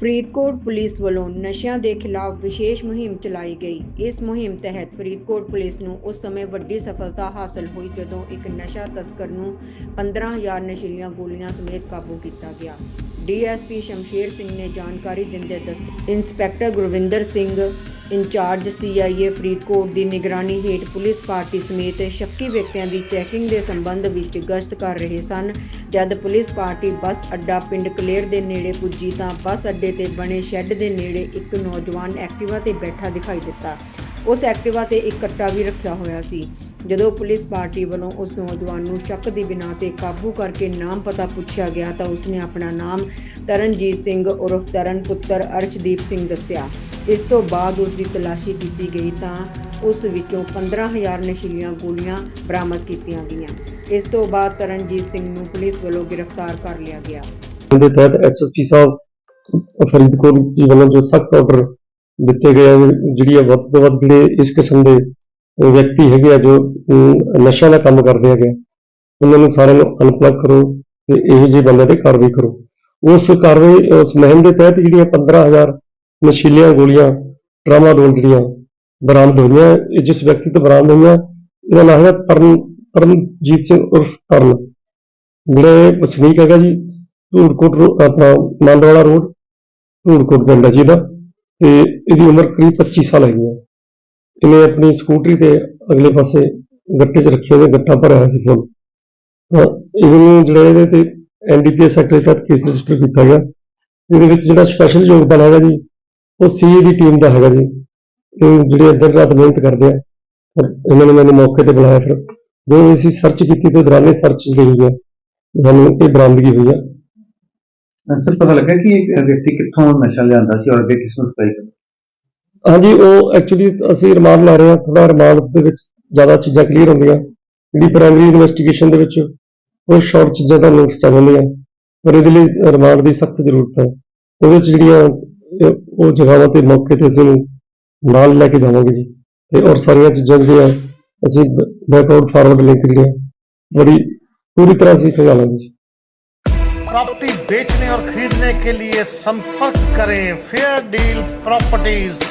Faridkot police ਵੱਲੋਂ ਨਸ਼ਿਆਂ ਦੇ ਖਿਲਾਫ ਵਿਸ਼ੇਸ਼ ਮੁਹਿੰਮ ਚਲਾਈ ਗਈ। ਇਸ ਮੁਹਿੰਮ ਤਹਿਤ ਫਰੀਦਕੋਟ ਪੁਲਿਸ ਨੂੰ ਉਸ ਸਮੇਂ ਵੱਡੀ ਸਫਲਤਾ ਹਾਸਲ ਹੋਈ ਜਦੋਂ ਇੱਕ ਨਸ਼ਾ ਤਸਕਰ ਨੂੰ 15000 ਨਸ਼ੀਲੀਆਂ ਗੋਲੀਆਂ ਸਮੇਤ ਕਾਬੂ ਕੀਤਾ ਗਿਆ। ਡੀਐਸਪੀ ਸ਼ਮਸ਼ੇਰ ਸਿੰਘ ਨੇ ਜਾਣਕਾਰੀ ਦਿੰਦੇ ਦੱਸ inspector Gurvinder Singh incharge CIA Faridkot ਦੀ ਨਿਗਰਾਨੀ ਹੇਠ ਪੁਲਿਸ ਪਾਰਟੀ ਸਮੇਤ ਸ਼ੱਕੀ ਵਿਅਕਤੀਆਂ ਦੀ ਚੈਕਿੰਗ ਦੇ ਸੰਬੰਧ ਵਿੱਚ ਗਸ਼ਤ ਕਰ ਰਹੇ ਸਨ। ਜਦ ਪੁਲਿਸ ਪਾਰਟੀ ਬੱਸ ਅੱਡਾ ਪਿੰਡ ਕਲੇਰ ਦੇ ਨੇੜੇ ਪੁੱਜੀ ਤਾਂ ਬੱਸ ਅੱਡੇ ਤੇ ਬਣੇ ਸ਼ੈੱਡ ਦੇ ਨੇੜੇ ਇੱਕ ਨੌਜਵਾਨ ਐਕਟਿਵਾ ਤੇ ਬੈਠਾ ਦਿਖਾਈ ਦਿੱਤਾ। ਉਸ ਐਕਟਿਵਾ ਤੇ ਇੱਕ ਕੱਟਾ ਵੀ ਰੱਖਿਆ ਹੋਇਆ ਸੀ। ਜਦੋਂ ਪੁਲਿਸ ਪਾਰਟੀ ਵੱਲੋਂ ਉਸ ਨੌਜਵਾਨ ਨੂੰ ਸ਼ੱਕ ਦੀ ਬਿਨਾਂ ਤੇ ਕਾਬੂ ਕਰਕੇ ਨਾਮ ਪਤਾ ਪੁੱਛਿਆ ਗਿਆ ਤਾਂ ਉਸਨੇ ਆਪਣਾ ਨਾਮ ਤਰਨਜੀਤ ਸਿੰਘ ਉਰਫ ਤਰਨ ਪੁੱਤਰ ਅਰਸ਼ਦੀਪ ਸਿੰਘ ਦੱਸਿਆ। ਇਸ ਤੋਂ ਬਾਅਦ ਉਸ ਦੀ ਤਲਾਸ਼ੀ ਕੀਤੀ ਗਈ ਤਾਂ ਉਸ ਵਿੱਚੋਂ 15000 ਨਸ਼ੀਲੀਆਂ ਗੋਲੀਆਂ ਬਰਾਮਦ ਕੀਤੀਆਂ ਗਈਆਂ। ਇਸ ਤੋਂ ਬਾਅਦ ਤਰਨਜੀਤ ਸਿੰਘ ਨੂੰ ਪੁਲਿਸ ਵੱਲੋਂ ਗ੍ਰਿਫਤਾਰ ਕਰ ਲਿਆ ਗਿਆ। ਦੇ ਤਹਿਤ ਐਸਐਸਪੀ ਸਾਹਿਬ ਫਰੀਦਕੋਟ ਜੀ ਵੱਲੋਂ ਜੋ ਸਖਤ ਆਰਡਰ ਦਿੱਤੇ ਗਏ ਜਿਹੜੀ ਵੱਧ ਤੋਂ ਵੱਧ ਜਿਹੜੇ ਇਸ ਕਿਸਮ ਦੇ ਵਿਅਕਤੀ ਹੈਗੇ ਆ ਜੋ ਅਮ, ਦਾ ਕੰਮ ਕਰਦੇ ਹੈਗੇ ਉਹਨਾਂ ਨੂੰ ਸਾਰਿਆਂ ਨੂੰ ਅਨਪਲਗ ਕਰੋ ਤੇ ਇਹੋ ਜਿਹੇ ਬੰਦੇ ਤੇ ਕਾਰਵਾਈ ਕਰੋ। ਉਸ ਕਾਰਵਾਈ ਉਸ ਮੁਹਿੰਮ ਦੇ ਤਹਿਤ ਜਿਹੜੀਆਂ 15000 ਨਸ਼ੀਲੀਆਂ ਗੋਲੀਆਂ ਟਰਾਮਾਡੋਲ ਜਿਹੜੀਆਂ ਬਰਾਮਦ ਹੋਈਆਂ। ਇਹ ਜਿਸ ਵਿਅਕਤੀ ਤੋਂ ਬਰਾਮਦ ਹੋਈਆਂ, ਇਹਦਾ ਨਾਮ ਹੈ ਤਰਨ, ਤਰਨਜੀਤ ਸਿੰਘ ਉਰਫ ਤਰਨ। ਜਿਹੜਾ ਵਸਨੀਕ ਹੈਗਾ ਜੀ, ਧੂੜਕੋਟ ਆਪਣਾ ਮੰਡਵਾਲਾ ਰੋਡ, ਧੂੜਕੋਟ ਪਿੰਡ ਜੀ ਇਹਦਾ। ਤੇ ਇਹਦੀ ਉਮਰ ਕਰੀਬ 25 ਸਾਲ ਹੈਗੀ ਹੈ ਇਹਨੇ ਆਪਣੀ ਸਕੂਟਰੀ ਤੇ ਅਗਲੇ ਪਾਸੇ ਗੱਟੇ 'ਚ ਰੱਖੇ ਹੋਏ, ਗੱਟਾ ਭਰਿਆ ਹੋਇਆ ਸੀ ਫੁੱਲ ਤਾਂ ਇਹਨੂੰ ਜਿਹੜਾ ਇਹਦੇ ਤੇ ਐਨਡੀਪੀਐਸ ਐਕਟ ਦੇ ਤਹਿਤ ਕੇਸ ਰਜਿਸਟਰ ਕੀਤਾ ਗਿਆ। ਇਹਦੇ ਵਿੱਚ ਜਿਹੜਾ ਸਪੈਸ਼ਲ ਯੋਗਦਾਨ ਹੈਗਾ ਜੀ ਉਹ ਸੀਏ ਦੀ ਟੀਮ ਦਾ ਹੈਗਾ ਜੀ। ਇਹ ਜਿਹੜੇ ਦਿਨ ਰਾਤ ਮਿਹਨਤ ਕਰਦੇ ਆ ਇਹਨਾਂ ਨੇ ਮੈਨੂੰ ਮੌਕੇ ਤੇ ਬੁਲਾਇਆ ਫਿਰ। ਜਦੋਂ ਅਸੀਂ ਸਰਚ ਕੀਤੀ ਤੇ ਦੌਰਾਨੇ ਸਰਚ ਜਿਹੜੀ ਹੋਈ ਹੈ ਸਾਨੂੰ ਇਹ ਬਰਾਮਦਗੀ ਹੋਈ ਹੈ ਸਰ ਪਤਾ ਲੱਗਾ ਕਿ ਇਹ ਵਿਅਕਤੀ ਕਿੱਥੋਂ ਨਸ਼ਾ ਲਿਆਂਦਾ ਸੀ ਔਰ ਅੱਗੇ ਕਿਸ ਨੂੰ ਸਪਲਾਈ ਕਰਦਾ ਹਾਂਜੀ ਉਹ ਐਕਚੁਅਲੀ ਅਸੀਂ ਰਿਮਾਂਡ ਲੈ ਰਹੇ ਹਾਂ। ਥੋੜਾ ਰਿਮਾਂਡ ਦੇ ਵਿੱਚ ਜ਼ਿਆਦਾ ਚੀਜ਼ਾਂ ਕਲੀਅਰ ਹੁੰਦੀਆਂ। ਜਿਹੜੀ ਪ੍ਰਾਇਮਰੀ ਇਨਵੈਸਟੀਗੇਸ਼ਨ ਦੇ ਵਿੱਚ ਉਹ ਸ਼ਾਰਟ ਚੀਜ਼ਾਂ ਤਾਂ ਨੋਟਸ ਚੱਲ ਜਾਂਦੀਆਂ ਪਰ ਇਹਦੇ ਲਈ ਰਿਮਾਂਡ ਦੀ ਸਖਤ ਜ਼ਰੂਰਤ ਹੈ। ਉਹਦੇ ਚ ਜਿਹੜੀਆਂ ਇਹ- ਉਹ ਜਗ੍ਹਾਵਾਂ ਤੇ ਮੌਕੇ ਤੇ ਅਸੀਂ ਉਹਨੂੰ ਨਾਲ ਲੈ ਕੇ ਜਾਵਾਂਗੇ ਜੀ ਤੇ ਔਰ ਸਾਰੀਆਂ ਚੀਜ਼ਾਂ ਜਿਹੜੀਆਂ ਅਸੀਂ ਬੈਕਆਊਟ ਫਾਰਵਰਡ ਲਿੰਕ ਜਿਹੜੀਆਂ ਬੜੀ ਪੂਰੀ ਤਰ੍ਹਾਂ ਅਸੀਂ ਖੰਗਾਲਾਂਗੇ ਜੀ प्रॉपर्टी बेचने और खरीदने के लिए संपर्क करें फेयर डील प्रॉपर्टीज